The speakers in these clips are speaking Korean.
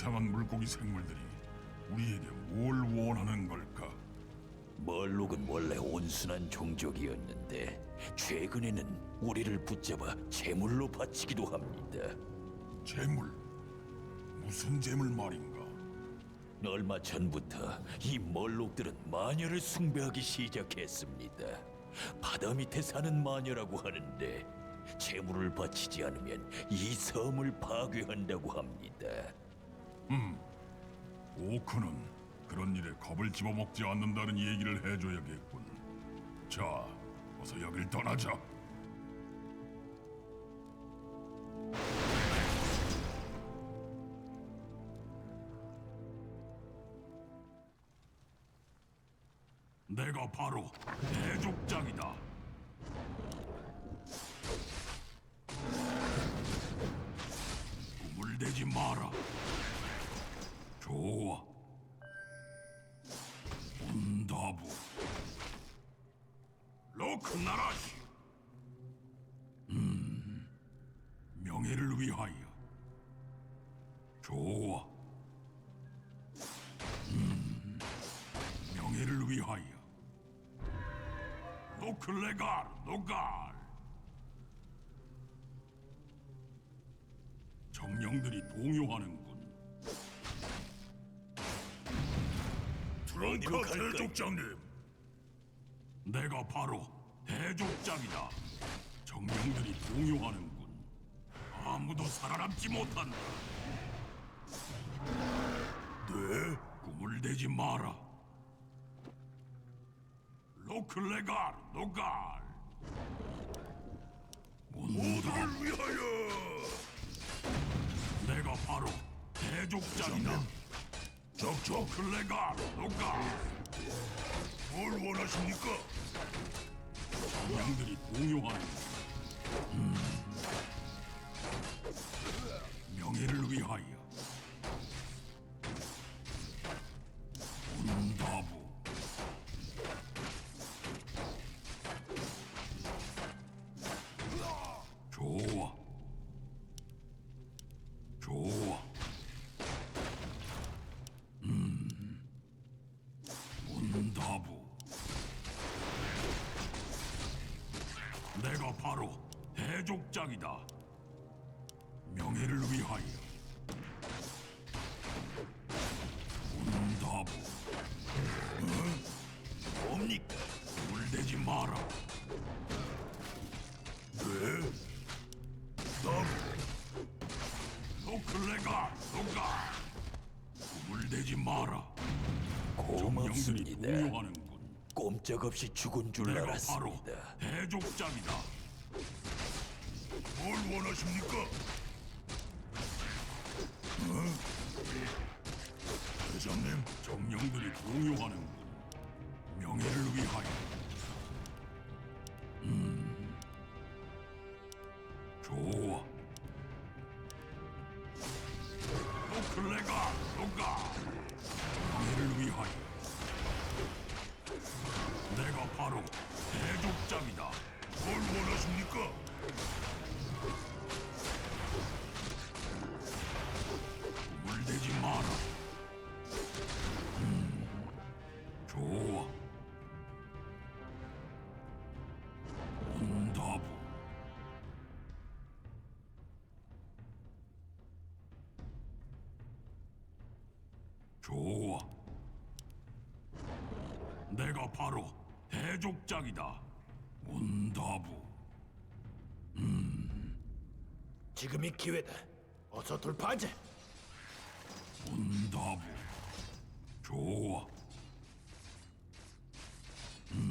이상한 물고기 생물들이 우리에게 뭘 원하는 걸까? 멀록은 원래 온순한 종족이었는데 최근에는 우리를 붙잡아 제물로 바치기도 합니다. 재물 무슨 재물 말인가? 얼마 전부터 이 멀록들은 마녀를 숭배하기 시작했습니다. 바다 밑에 사는 마녀라고 하는데 제물을 바치지 않으면 이 섬을 파괴한다고 합니다. 오크는 그런 일에 겁을 집어먹지 않는다는 얘기를 해줘야겠군. 자, 어서 여길 떠나자. 내가 바로 대족장이다. 꿈을 대지 마라. 좋아. 온다부. 로크나라시. 음, 명예를 위하여. 좋아. 음, 명예를 위하여. 노클레갈, 노갈. 정령들이 동요하는 트렁크 갈까요? 대족장님. 내가 바로 대족장이다. 정령들이 동요하는군. 아무도 살아남지 못한다. 네? 꿈을 대지 마라. 로클레갈, 노갈. 모두를 위하여. 내가 바로 대족장이다. 적적 클레갈, 노갈. 뭘 원하십니까? 양들이 동요하는 음. 명예를 위하여 마라 정령들이 고맙습니다. 동요하는군 꼼짝없이 죽은 줄 내가 바로 알았습니다. 대족장이다. 뭘 원하십니까? 어? 대장님, 정령들이 동요하는군. 바로 대족장이다. 온다부. 지금이 기회다. 어서 돌파하자. 온다부. 좋아.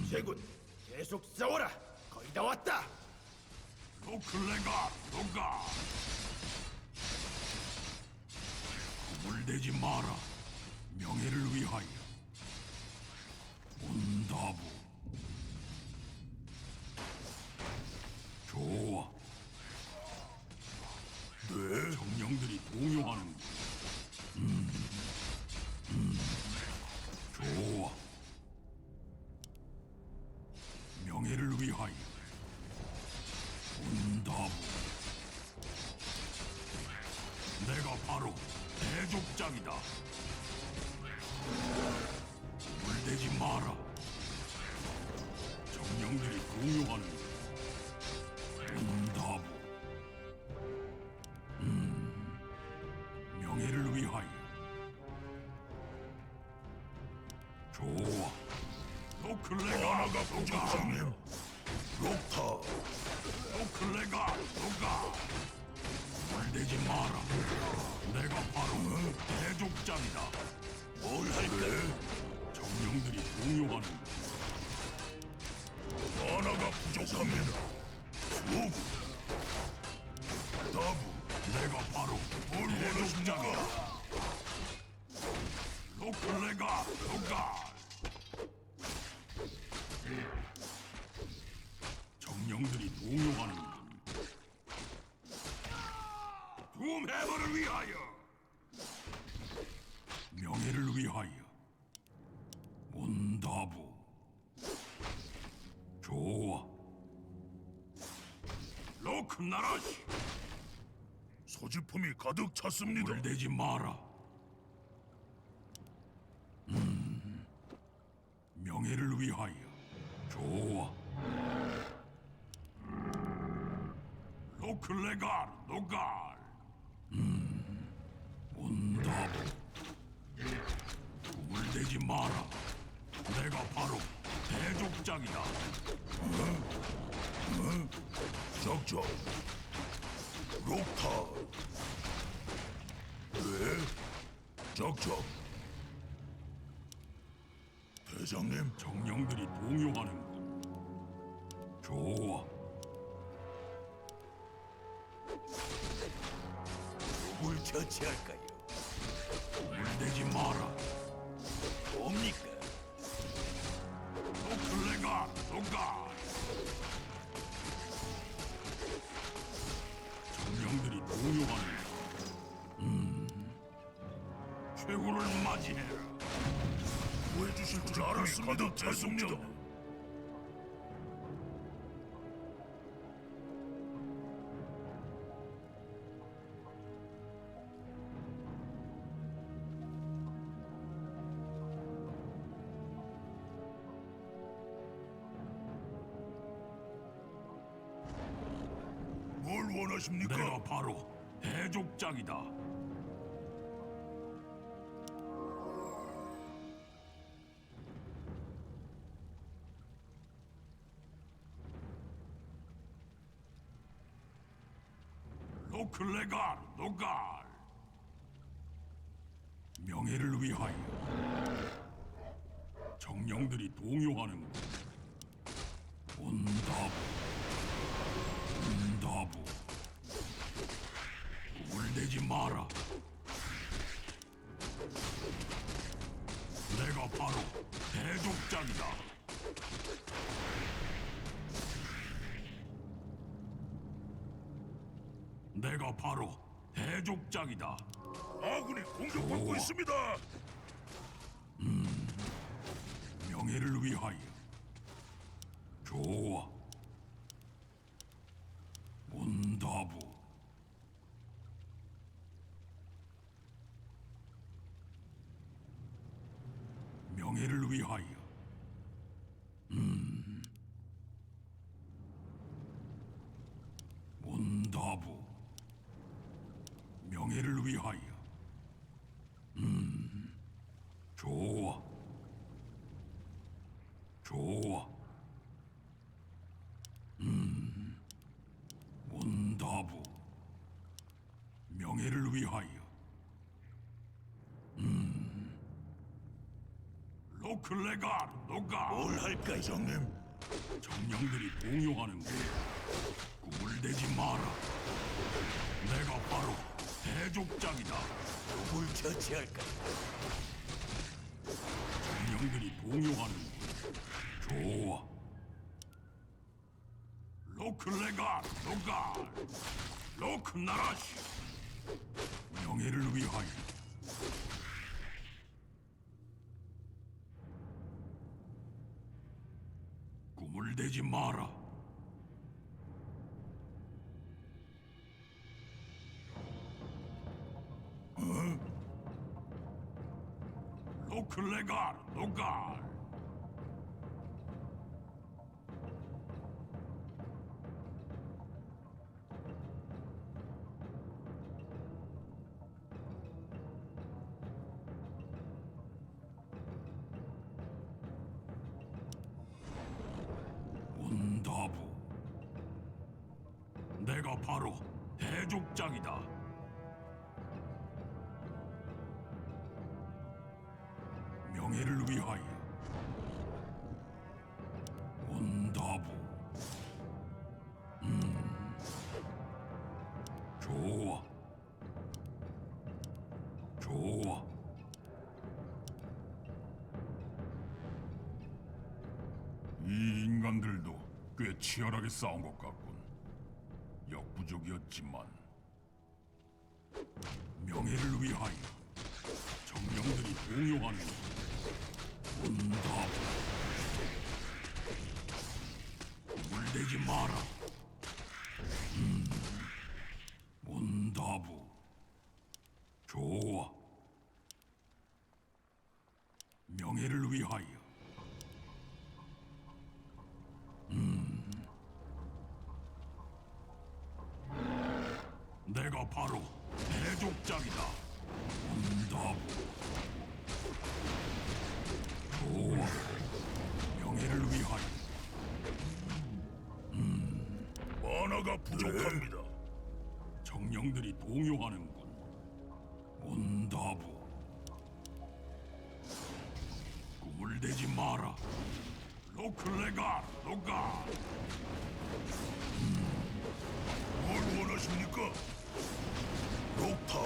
제군, 계속 싸워라. 거의 다 왔다. 노클레가 노가. 꿈을 대지 마라. 명예를 위하여. 온다부. 좋아. 네? 정령들이 동요하는 노클레가 나가 부장님. 록타. 노클레가 누가? 물대지 마라. 내가 바로 대족장이다. 뭘 할까? 정령들이 공용하는 하나가 부족합니다. 로크나라시. 소지품이 가득 찼습니다. 물대지 마라. 음. 명예를 위하여. 좋아. 로클레갈, 노갈. 음, 온다부. 꿈을 대지 마라. 내가 바로 대족장이다. 적적. 록타. 왜? 적적. 대장님. 정령들이 동요하는군. 좋아. 누굴 처치할까요? 물대지 마라. 뭡니까? 노클레가 노가. 동요하는. 음. 최후를 맞이해라. 구해주실 줄 알았습니다, 대성령. 뭘 원하십니까? 로클레갈, 노갈. 명예를 위하여. 정령들이 동요하는 군 온다부. 응답부 물대지 마라 내가 바로 대족장이다 내가 바로 대족장이다. 아군이 공격받고 있습니다. 음 명예를 위하여. 좋아. 온다부. 명예를 위하여 음 온다부 명예를 위하여 음 좋아 좋아. 온다부. 명예를 위하여. 음 로클레갈 노가. 뭘 할까요? 대장님? 정령들이 공용하는 군 꿈을 대지 마라. 내가 바로 대족장이다. 누굴 처치할까요? 정령들이 동요하는 좋아 로클레가 노가 로크나라시. 명예를 위하여. 꿈을 대지 마라. 어? 로클레갈 노갈 위하여. 온다부. 음. 좋아. 좋아. 이 인간들도 꽤 치열하게 싸운 것 같군. 역부족이었지만. 명예를 위하여 정령들이 공용하는 온다부 물대지 마라. 음, 온다부. 좋아. 명예를 위하여. 내가 바로 대족장이다. 온다부. 만화가 부족합니다. 정령들이 동요하는군. 온다부. 꿈을 대지 마라. 로클레가 노가. 뭘 원하십니까? 록타,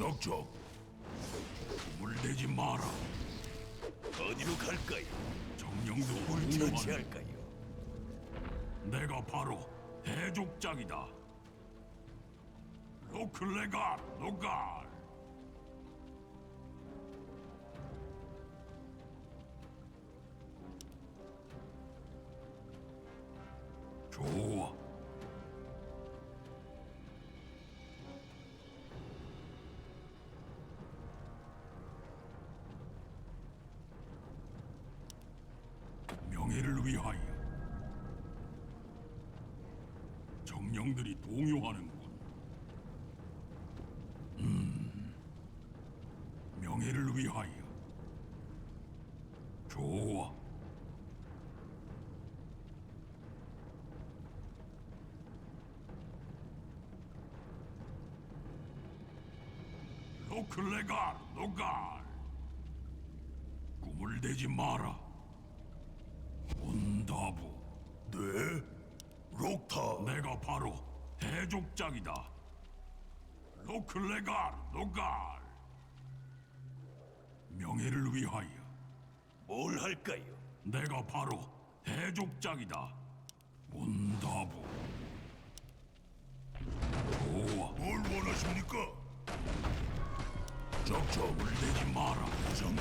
적적, 꿈을 대지 마라. 어디로 갈까요? 정령들이 뭘 공용하는 처치할까요? 내가 바로 대족장이다. 로클레갈 노갈 위하여. 좋아. 로클레갈 노갈 꿈을 대지 마라. 온다부. 네, 록타, 내가 바로 대족장이다. 로클레갈 노갈 명예를 위하여 뭘 할까요? 내가 바로 대족장이다. 온다부 좋아 뭘 원하십니까? 적적, 물대지 마라. 부장님,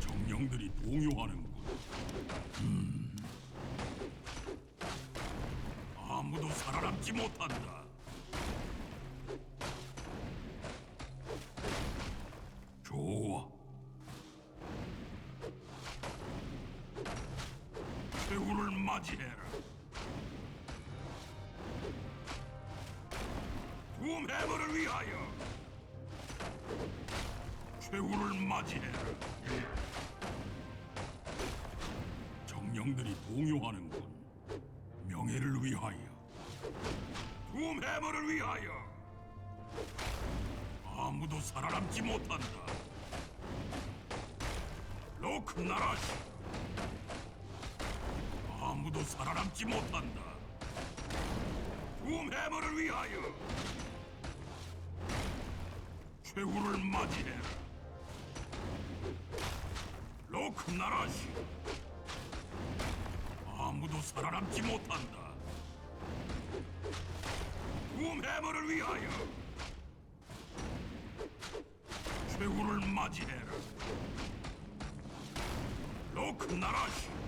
정령들이 동요하는군. 음. 아무도 살아남지 못한다. 맞이해라. 둠 해머를 위하여. 최후를 맞이해라. 정령들이 동요하는군. 명예를 위하여. 둠 해머를 위하여. 아무도 살아남지 못한다. 로크 나라시. 아무도 살아남지 못한다. 둠 해머를 위하여. 최후를 맞이해라. 로크 로크나라시 아무도 살아남지 못한다 꿈해머를 위하여 최후를 맞이해라 로크나라시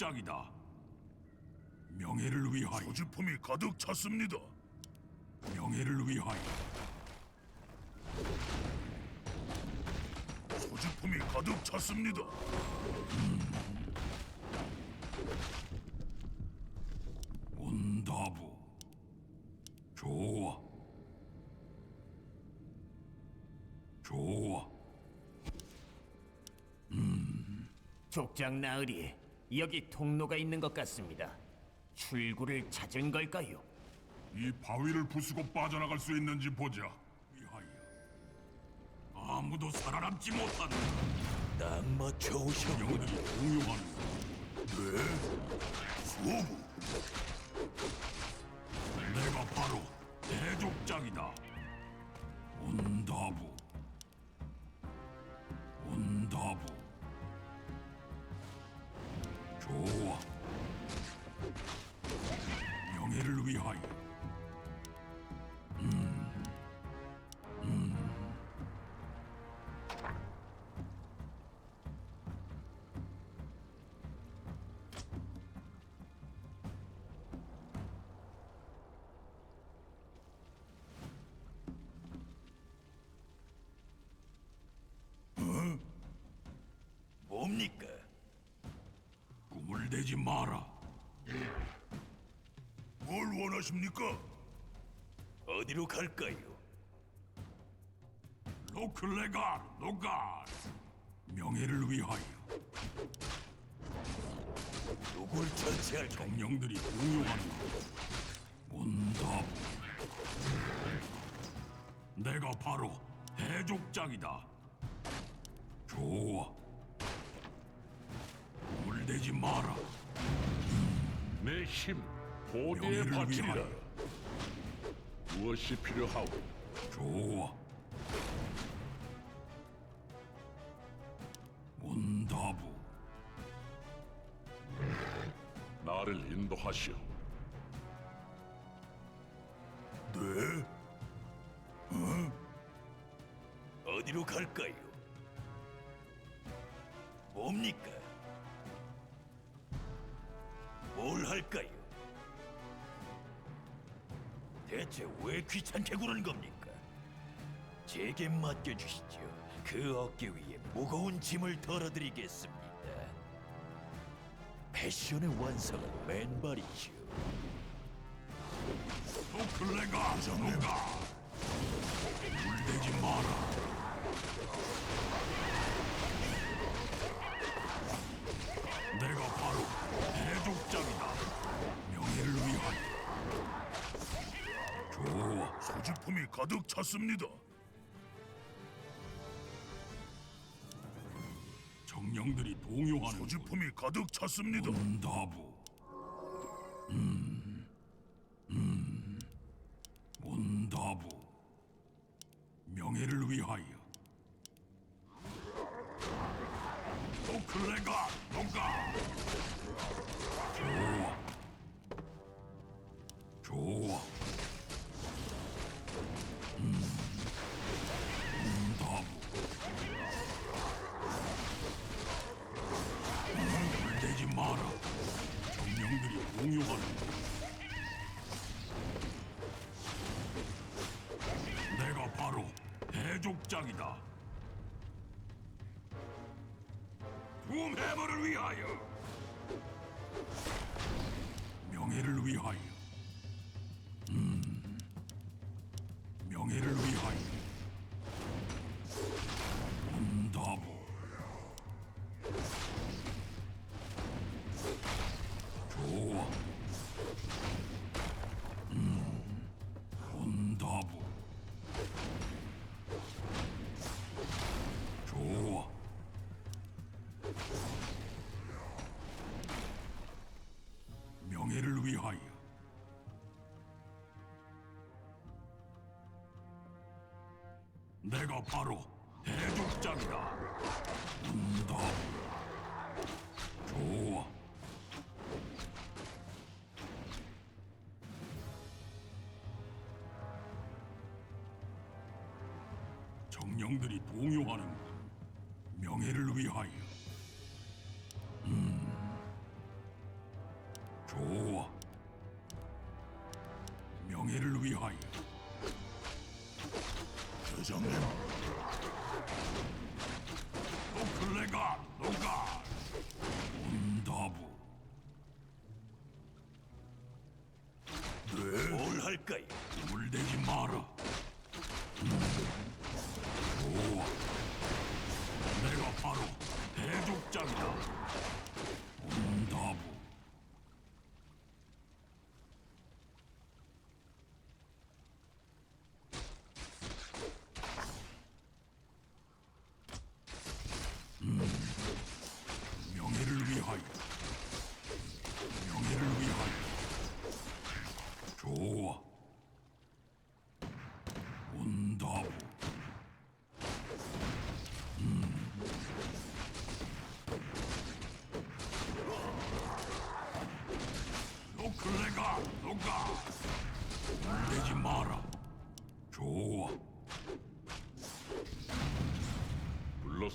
해족장이다. 명예를 위하여. 소지품이 가득 찼습니다. 명예를 위하여. 소지품이 가득 찼습니다. 온다부. 좋아. 좋아. 족장 나으리, 여기 통로가 있는 것 같습니다. 출구를 찾은 걸까요? 이 바위를 부수고 빠져나갈 수 있는지 보자 위하여 아무도 살아남지 못한다 딱 맞춰 오셨군. 영들이 공용하는 수호부, 내가 바로 대족장이다. 온다부. 뭡니까? 꿈을 대지 마라. 뭘 원하십니까? 어디로 갈까요? 로클레갈 노갈. 명예를 위하여. 누굴 처치할까요? 정령들이 공용하는 온다부. 내가 바로 해족장이다. 좋아. 마라. 내 힘, 보대에 명예를 바치리라. 위하여. 무엇이 필요하오? 좋아. 온다부. 나를 인도하시오. 네, 어디로 갈까요? 뭡니까? 뭘 할까요? 대체 왜 귀찮게 구는 겁니까? 제게 맡겨주시죠. 그 어깨 위에 무거운 짐을 덜어드리겠습니다. 패션의 완성은 맨발이죠. 노클레가 누가. 물대지 마라. 가득 찼습니다. 정령들이 동요하는 소지품이 가득 찼습니다. 온다부. 해족장이다. 붐 해머를 위하여. 명예를 위하여. 음. 명예를 위하여. 내가 바로 대족장이다. 운다. 좋아. 정령들이 동요하는군. 명예를 위하여.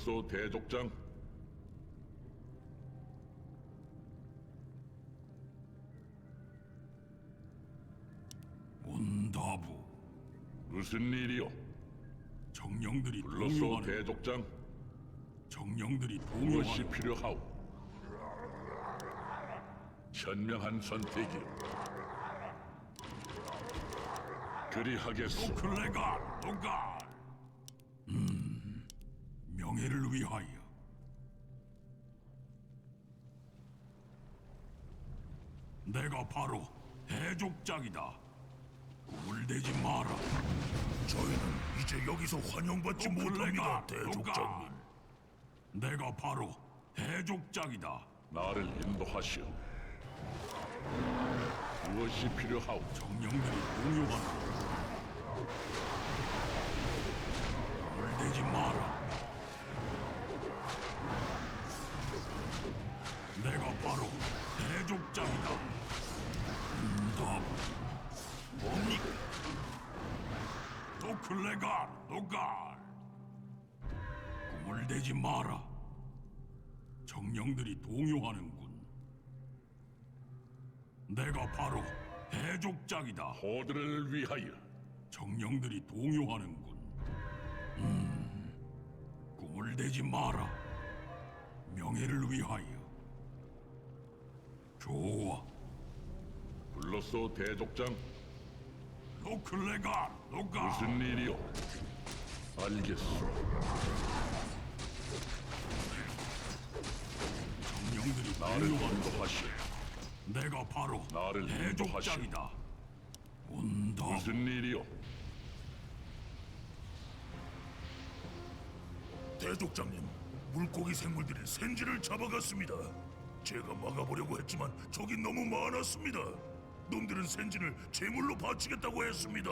불렀소 대족장. 온다부. 무슨 일이요? 정령들이 불렀소 동요하는 대족장. 정령들이 무엇이 동요하는 필요하오? 현명한 선택이요. 그리하겠소. 노클레가 노가. 음 명예를 위하여. 내가 바로 대족장이다. 물대지 마라. 저희는 이제 여기서 환영받지 못합니다, 대족장님. 내가 바로 대족장이다. 나를 인도하시오. 무엇이 필요하오? 정령들이 공유하는 물대지 마라. 클레갈, 노갈. 꿈을 대지 마라. 정령들이 동요하는군. 내가 바로 대족장이다. 호들을 위하여 정령들이 동요하는군. 음, 꿈을 대지 마라. 명예를 위하여. 좋아. 불렀소 대족장. 노클레가 노가. 무슨 일이요? 알겠소. 정령들이 나를 인도하시오. 내가 바로 나를 대족장이다. 온다. 무슨 일이요? 대족장님, 물고기 생물들이 센지를 잡아갔습니다. 제가 막아보려고 했지만 적이 너무 많았습니다. 놈들은 센지를 제물로 바치겠다고 했습니다.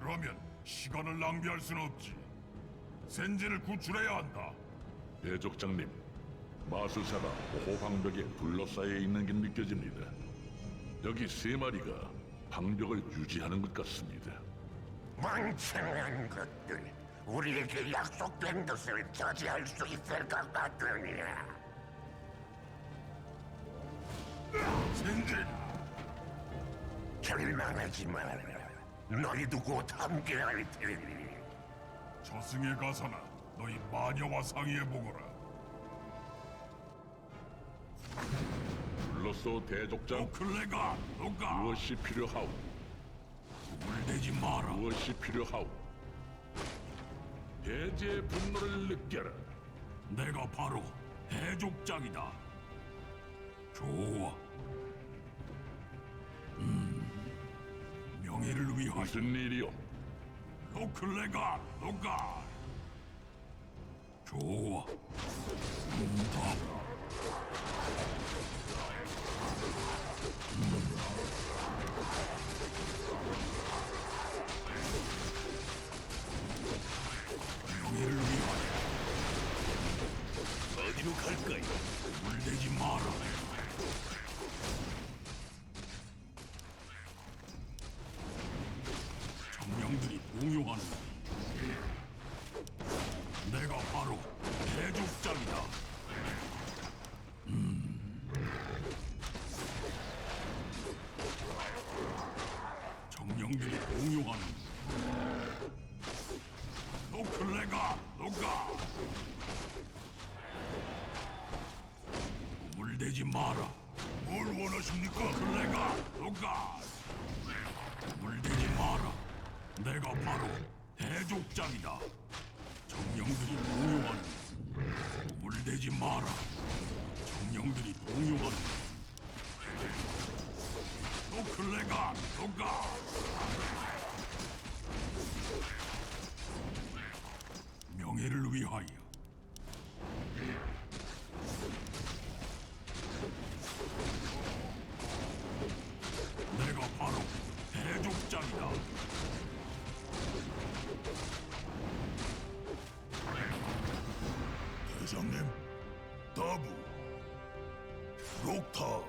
그러면 시간을 낭비할 순 없지. 센지를 구출해야 한다. 대족장님, 마술사가 호방벽에 둘러싸여 있는 게 느껴집니다. 여기 세 마리가 방벽을 유지하는 것 같습니다. 멍청한 것들 우리에게 약속된 것을 저지할 수 있을 것 같으냐 센지 절망하지 마라 너희도 곧 함께할 테니 저승에 가서나 너희 마녀와 상의해 보거라. 불렀소 대족장. 노클레가 노가. 무엇이 필요하오? 물대지 마라. 무엇이 필요하오? 대지의 분노를 느껴라. 내가 바로 대족장이다. 좋아. 무슨 일이요? 노클레가 노가. 좋아. 응답. 노가? 물대지 마라. 뭘 원하십니까? 클레가 노가? 물대지 마라. 내가 바로 대족장이다. 정령들이 공용하는 물대지 마라. 정령들이 공용하는 노클레가 노가 명예를 위하여 내가 바로 대족장이다. 대장님, 다부, 록타르.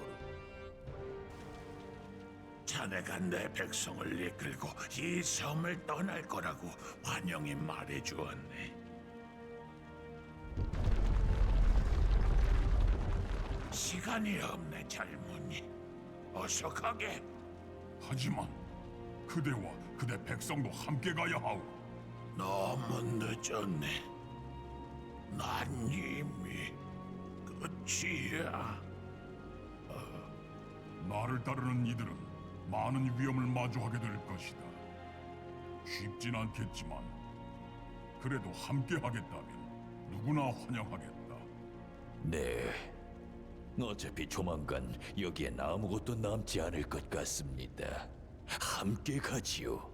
자네가 내 백성을 이끌고 이 섬을 떠날 거라고 환영이 말해주었네. 시간이 없네 젊은이. 어서 가게. 하지만 그대와 그대 백성도 함께 가야 하오. 너무 늦었네. 난 이미 끝이야. 나를 따르는 이들은 많은 위험을 마주하게 될 것이다. 쉽진 않겠지만 그래도 함께 하겠다면 누구나 환영하겠다. 네. 어차피 조만간 여기엔 아무것도 남지 않을 것 같습니다. 함께 가지요.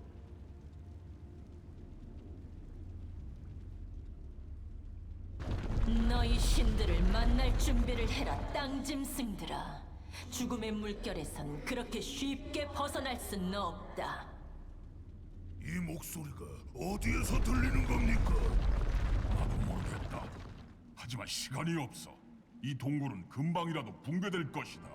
너희 신들을 만날 준비를 해라 땅짐승들아 죽음의 물결에선 그렇게 쉽게 벗어날 순 없다 이 목소리가 어디에서 들리는 겁니까? 나도 모르겠다. 하지만 시간이 없어. 이 동굴은 금방이라도 붕괴될 것이다.